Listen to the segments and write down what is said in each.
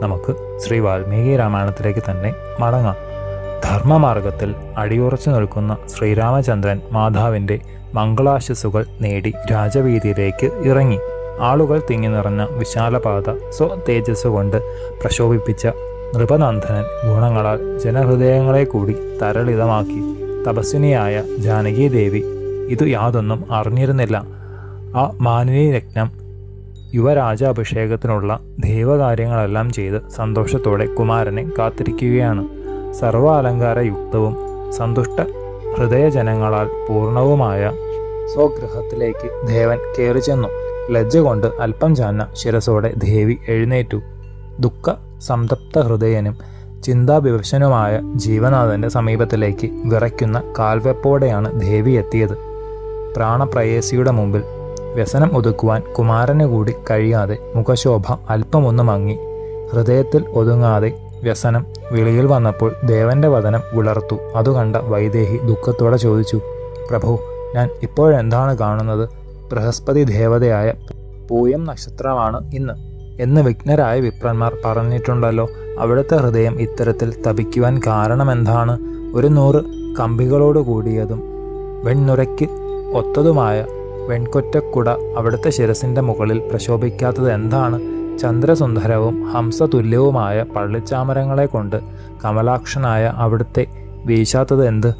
നമുക്ക് ശ്രീ വാൽമീകി രാമായണത്തിലേക്ക് തന്നെ മടങ്ങാം. ധർമ്മമാർഗത്തിൽ അടിയുറച്ചു നിൽക്കുന്ന ശ്രീരാമചന്ദ്രൻ മാതാവിന്റെ മംഗളാശസ്സുകൾ നേടി രാജവീതിയിലേക്ക് ഇറങ്ങി. ആളുകൾ തിങ്ങി നിറഞ്ഞ വിശാലപാത സ്വ തേജസ് കൊണ്ട് പ്രശോഭിപ്പിച്ച നൃപനന്ദനൻ ഗുണങ്ങളാൽ ജനഹൃദയങ്ങളെ കൂടി തരളിതമാക്കി. തപസ്വിനിയായ ജാനകീദേവി ഇത് യാതൊന്നും അറിഞ്ഞിരുന്നില്ല. ആ മാനിനി രത്നം യുവരാജാഭിഷേകത്തിനുള്ള ദൈവകാര്യങ്ങളെല്ലാം ചെയ്ത് സന്തോഷത്തോടെ കുമാരനെ കാത്തിരിക്കുകയാണ്. സർവാലങ്കാരയുക്തവും സന്തുഷ്ട ഹൃദയജനങ്ങളാൽ പൂർണവുമായ സ്വഗൃഹത്തിലേക്ക് ദേവൻ കയറി ചെന്നു ലജ്ജ കൊണ്ട് അല്പം ചാന്ന ശിരസോടെ ദേവി എഴുന്നേറ്റു. ദുഃഖ സംതപ്ത ഹൃദയനും ചിന്താവിവശനുമായ ജീവനാഥന്റെ സമീപത്തിലേക്ക് വിറയ്ക്കുന്ന കാൽവെപ്പോടെയാണ് ദേവി എത്തിയത്. പ്രാണപ്രയേസിയുടെ മുമ്പിൽ വ്യസനം ഒതുക്കുവാൻ കുമാരന് കൂടി കഴിയാതെ മുഖശോഭ അല്പമൊന്നു മങ്ങി. ഹൃദയത്തിൽ ഒതുങ്ങാതെ വ്യസനം വിളിയിൽ വന്നപ്പോൾ ദേവന്റെ വതനം ഉലർത്തു അതുകണ്ട വൈദേഹി ദുഃഖത്തോടെ ചോദിച്ചു പ്രഭു ഞാൻ ഇപ്പോഴെന്താണ് കാണുന്നത്? ബൃഹസ്പതി ദേവതയായ പൂയം നക്ഷത്രമാണ് ഇന്ന്. എന്ന് വിഘ്നരായ വിപ്രന്മാർ പറഞ്ഞിട്ടുണ്ടല്ലോ അവിടുത്തെ ഹൃദയം ഇത്തരത്തിൽ തപിക്കുവാൻ കാരണമെന്താണ്? ഒരു നൂറ് കമ്പികളോട് കൂടിയതും വെണ്ണുരയ്ക്ക് ഒത്തതുമായ വെൺകൊറ്റക്കുട അവിടുത്തെ ശിരസിന്റെ മുകളിൽ പ്രശോഭിക്കാത്തത് എന്താണ്? ചന്ദ്രസുന്ദരവും ഹംസതുല്യവുമായ പള്ളിച്ചാമരങ്ങളെ കൊണ്ട് കമലാക്ഷനായ അവിടുത്തെ വീശാത്തത് എന്ത്?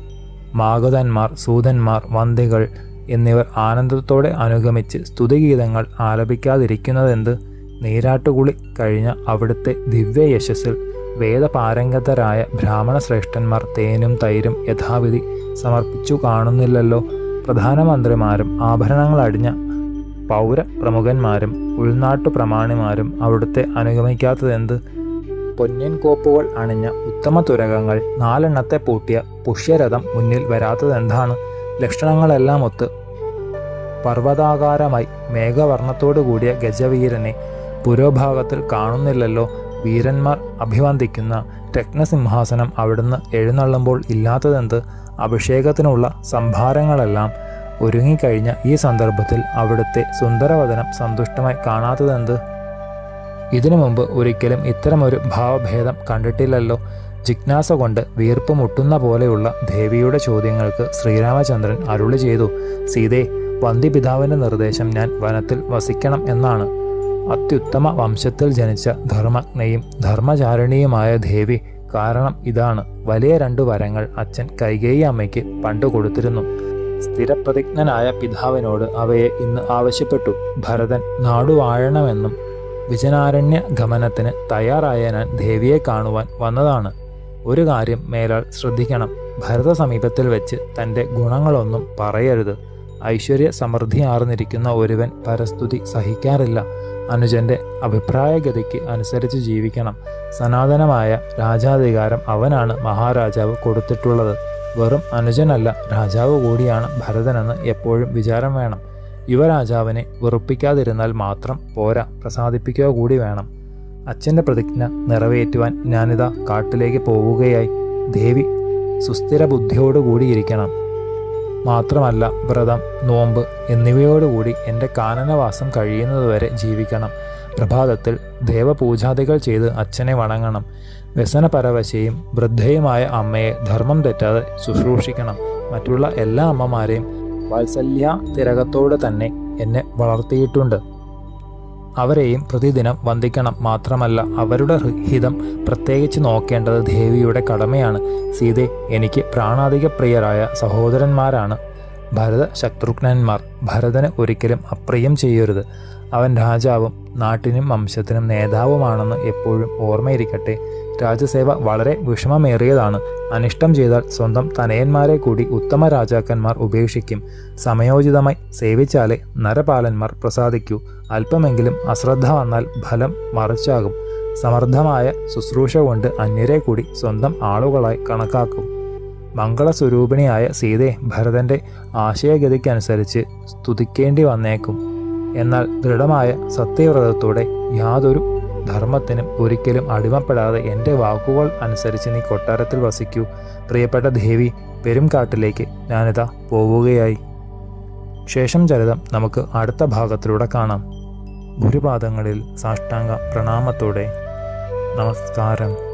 മാഗതന്മാർ സൂതന്മാർ വന്തികൾ എന്നിവർ ആനന്ദത്തോടെ അനുഗമിച്ച് സ്തുതിഗീതങ്ങൾ ആലപിക്കാതിരിക്കുന്നതെന്ത് നീരാട്ടുകുളി കഴിഞ്ഞ അവിടുത്തെ ദിവ്യ യശസ്സിൽ വേദപാരംഗതരായ ബ്രാഹ്മണ ശ്രേഷ്ഠന്മാർ തേനും തൈരും യഥാവിധി സമർപ്പിച്ചു കാണുന്നില്ലല്ലോ. പ്രധാനമന്ത്രിമാരും ആഭരണങ്ങൾ അടിഞ്ഞ പൗര പ്രമുഖന്മാരും ഉൾനാട്ടു പ്രമാണിമാരും അവിടുത്തെ അനുഗമിക്കാത്തതെന്ത്? പൊന്നിൻ കോപ്പുകൾ അണിഞ്ഞ ഉത്തമ തുരകങ്ങൾ നാലെണ്ണത്തെ പൂട്ടിയ പുഷ്യരഥം മുന്നിൽ വരാത്തതെന്താണ്? ലക്ഷണങ്ങളെല്ലാം ഒത്ത്. പർവതാകാരമായി മേഘവർണത്തോടു കൂടിയ ഗജവീരനെ പുരോഭാഗത്തിൽ കാണുന്നില്ലല്ലോ. വീരന്മാർ അഭിവന്ദിക്കുന്ന രത്നസിംഹാസനം അവിടുന്ന് എഴുന്നള്ളുമ്പോൾ ഇല്ലാത്തതെന്ത്? അഭിഷേകത്തിനുള്ള സംഭാരങ്ങളെല്ലാം ഒരുങ്ങിക്കഴിഞ്ഞ ഈ സന്ദർഭത്തിൽ അവിടുത്തെ സുന്ദരവദനം സന്തുഷ്ടമായി കാണാത്തതെന്ത്? ഇതിനു മുമ്പ് ഒരിക്കലും ഇത്തരമൊരു ഭാവഭേദം കണ്ടിട്ടില്ലല്ലോ. ജിജ്ഞാസ കൊണ്ട് വീർപ്പ് മുട്ടുന്ന പോലെയുള്ള ദേവിയുടെ ചോദ്യങ്ങൾക്ക് ശ്രീരാമചന്ദ്രൻ അരുളി ചെയ്തു സീതേ വന്ദിപിതാവിന്റെ നിർദ്ദേശം ഞാൻ വനത്തിൽ വസിക്കണം എന്നാണ്. അത്യുത്തമ വംശത്തിൽ ജനിച്ച ധർമ്മജ്ഞയും ധർമ്മചാരിണിയുമായ ദേവി കാരണം ഇതാണ്. വലിയ രണ്ടു വരങ്ങൾ അച്ഛൻ കൈകേയി അമ്മയ്ക്ക് പണ്ട് കൊടുത്തിരുന്നു. സ്ഥിരപ്രതിജ്ഞനായ പിതാവിനോട് അവയെ ഇന്ന് ആവശ്യപ്പെട്ടു. ഭരതൻ നാടുവാഴണമെന്നും വിജനാരണ്യ ഗമനത്തിന് തയ്യാറായ ഞാൻ ദേവിയെ കാണുവാൻ വന്നതാണ്. ഒരു കാര്യം മേലാൾ ശ്രദ്ധിക്കണം. ഭരത സമീപത്തിൽ വെച്ച് തന്റെ ഗുണങ്ങളൊന്നും പറയരുത്. ഐശ്വര്യ സമൃദ്ധി ആർന്നിരിക്കുന്ന ഒരുവൻ പരസ്തുതി സഹിക്കാറില്ല. അനുജന്റെ അഭിപ്രായഗതിക്ക് അനുസരിച്ച് ജീവിക്കണം. സനാതനമായ രാജാധികാരം അവനാണ് മഹാരാജാവ് കൊടുത്തിട്ടുള്ളത്. വെറും അനുജനല്ല രാജാവ് കൂടിയാണ് ഭരതനെന്ന് എപ്പോഴും വിചാരം വേണം. യുവരാജാവിനെ വെറുപ്പിക്കാതിരുന്നാൽ മാത്രം പോരാ പ്രസാദിപ്പിക്കുക കൂടി വേണം. അച്ഛന്റെ പ്രതിജ്ഞ നിറവേറ്റുവാൻ ഞാനിതാ കാട്ടിലേക്ക് പോവുകയായി. ദേവി സുസ്ഥിര ബുദ്ധിയോടുകൂടിയിരിക്കണം മാത്രമല്ല വ്രതം നോമ്പ് എന്നിവയോടുകൂടി എന്റെ കാനനവാസം കഴിയുന്നതുവരെ ജീവിക്കണം. പ്രഭാതത്തിൽ ദേവപൂജാദികൾ ചെയ്ത് അച്ഛനെ വണങ്ങണം. വ്യസനപരവശയും വൃദ്ധയുമായ അമ്മയെ ധർമ്മം തെറ്റാതെ ശുശ്രൂഷിക്കണം. മറ്റുള്ള എല്ലാ അമ്മമാരെയും വാത്സല്യ തിരകത്തോടെ തന്നെ എന്നെ വളർത്തിയിട്ടുണ്ട്. അവരെയും പ്രതിദിനം വന്ദിക്കണം മാത്രമല്ല അവരുടെ ഹിതം പ്രത്യേകിച്ച് നോക്കേണ്ടത് ദേവിയുടെ കടമയാണ്. സീതെ എനിക്ക് പ്രാണാധിക പ്രിയരായ സഹോദരന്മാരാണ്. ഭരത ശത്രുഘ്നന്മാർ ഭരതന് ഒരിക്കലും അപ്രിയം ചെയ്യരുത്. അവൻ രാജാവും നാട്ടിനും വംശത്തിനും നേതാവുമാണെന്ന് എപ്പോഴും ഓർമ്മയിരിക്കട്ടെ. രാജസേവ വളരെ വിഷമമേറിയതാണ്. അനിഷ്ടം ചെയ്താൽ സ്വന്തം തനയന്മാരെ കൂടി ഉത്തമ രാജാക്കന്മാർ ഉപേക്ഷിക്കും. സമയോചിതമായി സേവിച്ചാലേ നരപാലന്മാർ പ്രസാദിക്കൂ. അല്പമെങ്കിലും അശ്രദ്ധ വന്നാൽ ഫലം മറിച്ചാകും. സമർത്ഥമായ ശുശ്രൂഷ കൊണ്ട് അന്യരെ കൂടി സ്വന്തം ആളുകളായി കണക്കാക്കും. മംഗളസ്വരൂപിണിയായ സീതയെ ഭരതന്റെ ആശയഗതിക്കനുസരിച്ച് സ്തുതിക്കേണ്ടി വന്നേക്കും. എന്നാൽ ദൃഢമായ സത്യവ്രതത്തോടെ യാതൊരു ധർമ്മത്തിനും ഒരിക്കലും അടിമപ്പെടാതെ എന്റെ വാക്കുകൾ അനുസരിച്ച് നീ കൊട്ടാരത്തിൽ വസിക്കൂ. പ്രിയപ്പെട്ട ദേവി പെരുംകാട്ടിലേക്ക് ഞാനിതാ പോവുകയായി. ശേഷം ചരിതം നമുക്ക് അടുത്ത ഭാഗത്തിലൂടെ കാണാം. ഗുരുപാദങ്ങളിൽ സാഷ്ടാംഗ പ്രണാമത്തോടെ നമസ്കാരം.